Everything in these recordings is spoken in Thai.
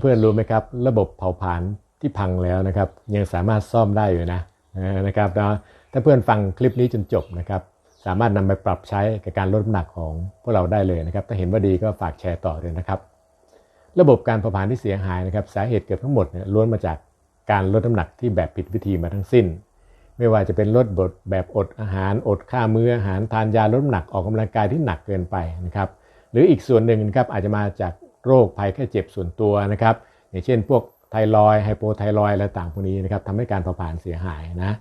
เพื่อนๆรู้ไหมครับ ระบบเผาผลาญที่พังแล้วนะครับ ยังสามารถซ่อมได้อยู่นะนะครับนะถ้าเพื่อนฟังคลิปนี้จนจบนะครับ สามารถนำไปปรับใช้กับการลดน้ำหนักของพวกเราได้เลยนะครับ ถ้าเห็นว่าดีก็ฝากแชร์ต่อเลยนะครับ ระบบการเผาผลาญที่เสียหายนะครับ สาเหตุเกือบทั้งหมดเนี่ยล้วนมาจากการลดน้ำหนักที่แบบผิดวิธีมาทั้งสิ้น ไม่ว่าจะเป็นลดบทแบบอดอาหารอดข้าวมื้ออาหารทานยาลดน้ำหนักออกกำลังกายที่หนักเกินไปนะครับ หรืออีกส่วนหนึ่งนะครับอาจจะมาจาก โรคภัยแค่เจ็บส่วนตัวนะครับ อย่างเช่น พวกไทรอยไฮโปไทรอยอะไรต่างพวกนี้นะครับทำให้การเผาผลาญเสียหายนะ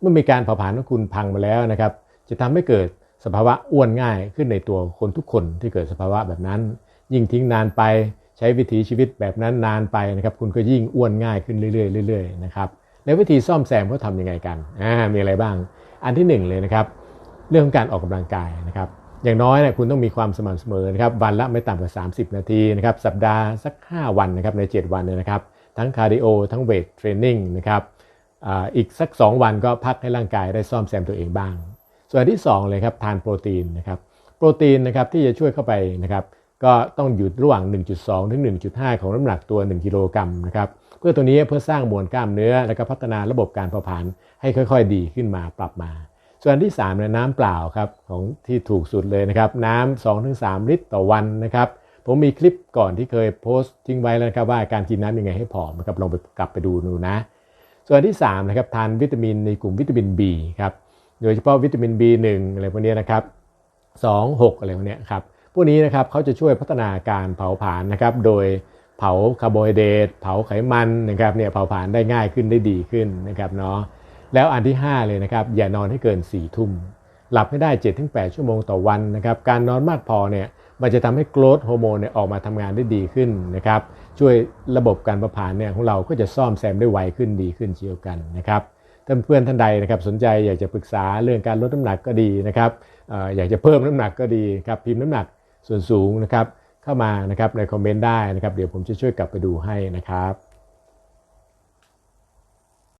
เมื่อมีการเผาผลาญของคุณพังมาแล้วนะครับ จะทำให้เกิดสภาวะอ้วนง่ายขึ้นในตัวคนทุกคนที่เกิดสภาวะแบบนั้น ยิ่งทิ้งนานไปใช้วิถีชีวิตแบบนั้นนานไปนะครับคุณก็ยิ่งอ้วนง่ายขึ้นเรื่อยๆเรื่อยๆนะครับแล้ววิธีซ่อมแซมเขาทำยังไงกันอ่ามีอะไรบ้าง อันที่หนึ่งเลยนะครับ เรื่องของการออกกำลังกายนะครับ อย่างน้อยเนี่ยคุณต้องมีความสม่ำเสมอนะครับวันละไม่ต่ำกว่า 30 นาทีนะครับสัปดาห์สัก 5 วันนะครับใน 7 วันเนี่ยนะครับ ทั้งคาร์ดิโอทั้งเวทเทรนนิ่งนะครับอ,อีกสัก 2 วันก็พักให้ร่างกายได้ซ่อมแซมตัวเองบ้าง ส่วนที่ 2 เลยครับทานโปรตีนนะครับโปรตีนนะครับที่จะช่วยเข้าไปนะครับก็ต้องอยู่ระหว่าง 1.2 ถึง 1.5 ของน้ำหนักตัว 1 กิโลกรัมนะครับเพื่อตัวนี้เพื่อสร้างมวลกล้ามเนื้อ แล้วก็พัฒนาระบบการเผาผลาญให้ค่อย ๆ ดีขึ้นมาปรับมา ส่วนที่3เนี่ยน้ำเปล่าครับของที่ถูกสุดเลยนะครับ น้ำ2-3 ลิตรต่อวันนะครับ ผมมีคลิปก่อนที่เคยโพสต์ทิ้งไว้แล้วนะครับว่าการกินน้ำยังไงให้ผอมนะครับลองไปกลับไปดูดูนะ ส่วนที่3นะครับทานวิตามินในกลุ่มวิตามิน B ครับโดยเฉพาะวิตามิน B1 อะไรพวกนี้นะครับ2 6 อะไรพวกนี้ครับพวกนี้นะครับเขาจะช่วยพัฒนาการเผาผลาญนะครับโดยเผาคาร์โบไฮเดรตเผาไขมันนะครับเนี่ยเผาผลาญได้ง่ายขึ้นได้ดีขึ้นนะครับเนาะ แล้วอันที่ 5 เลยนะครับ อย่านอนให้เกิน4ทุ่ม หลับให้ได้ 7-8 ชั่วโมงต่อวันนะครับการนอนมากพอเนี่ยมันจะทำให้โกรทฮอร์โมนเนี่ยออกมาทำงานได้ดีขึ้นนะครับช่วยระบบการเผาผาญเนี่ยของเราก็จะซ่อมแซมได้ไวขึ้นดีขึ้นเช่นกันนะครับท่านเพื่อนท่านใดนะครับสนใจอยากจะปรึกษาเรื่องการลดน้ำหนักก็ดีนะครับอออยากจะเพิ่มน้ำหนักก็ดีครับพิมพ์น้ำหนักส่วนสูงนะครับเข้ามานะครับในคอมเมนต์ได้นะครับ เดี๋ยวผมจะช่วยกลับไปดูให้นะครับ